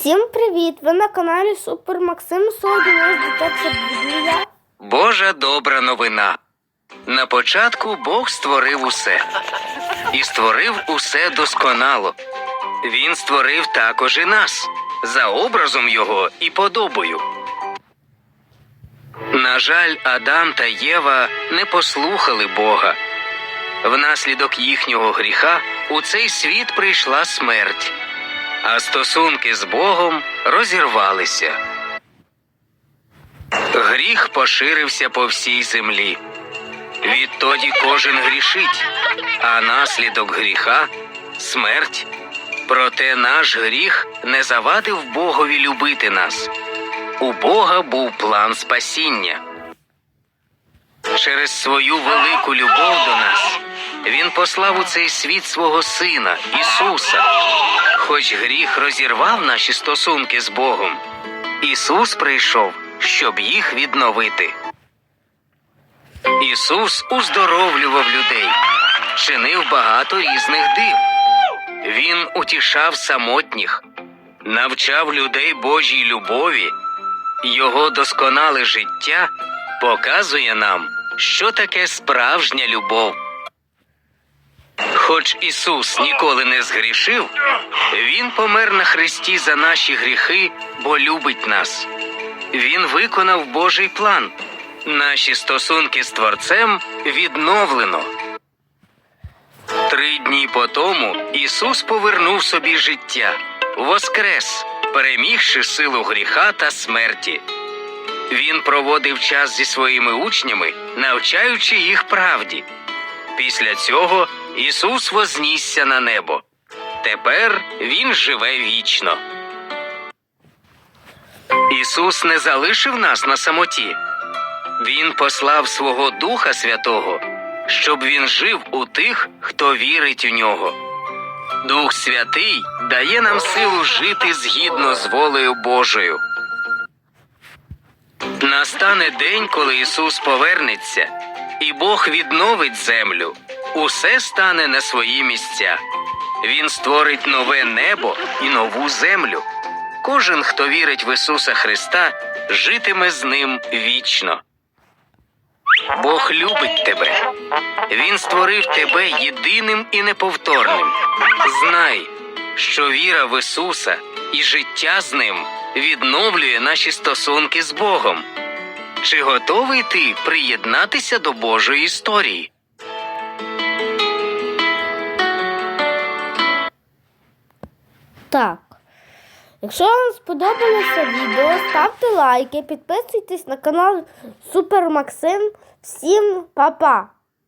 Всім привіт! Ви на каналі Супер Максим. Сьогодні у нас. Божа добра новина. На початку Бог створив усе і створив усе досконало. Він створив також і нас за образом його і подобою. На жаль, Адам та Єва не послухали Бога. Внаслідок їхнього гріха у цей світ прийшла смерть, а стосунки з Богом розірвалися. Гріх поширився по всій землі. Відтоді кожен грішить, а наслідок гріха смерть. Проте наш гріх не завадив Богові любити нас. У Бога був план спасіння. Через свою велику любов до нас Він послав у цей світ свого Сина Ісуса. Хоч гріх розірвав наші стосунки з Богом, Ісус прийшов, щоб їх відновити. Ісус уздоровлював людей, чинив багато різних див. Він утішав самотніх, навчав людей Божій любові. Його досконале життя показує нам, що таке справжня любов. Хоч Ісус ніколи не згрішив, Він помер на хресті за наші гріхи, бо любить нас. Він виконав Божий план. Наші стосунки з Творцем відновлено. Три дні по тому Ісус повернув собі життя, воскрес, перемігши силу гріха та смерті. Він проводив час зі своїми учнями, навчаючи їх правді. Після цього Ісус вознісся на небо. Тепер Він живе вічно. Ісус не залишив нас на самоті. Він послав свого Духа Святого, щоб він жив у тих, хто вірить у нього. Дух Святий дає нам силу жити згідно з волею Божою. Настане день, коли Ісус повернеться, і Бог відновить землю. Усе стане на свої місця. Він створить нове небо і нову землю. Кожен, хто вірить в Ісуса Христа, житиме з ним вічно. Бог любить тебе. Він створив тебе єдиним і неповторним. Знай, що віра в Ісуса і життя з ним відновлює наші стосунки з Богом. Чи готовий ти приєднатися до Божої історії? Так. Якщо вам сподобалося відео, ставте лайки, підписуйтесь на канал Супер Максим. Всім па-па!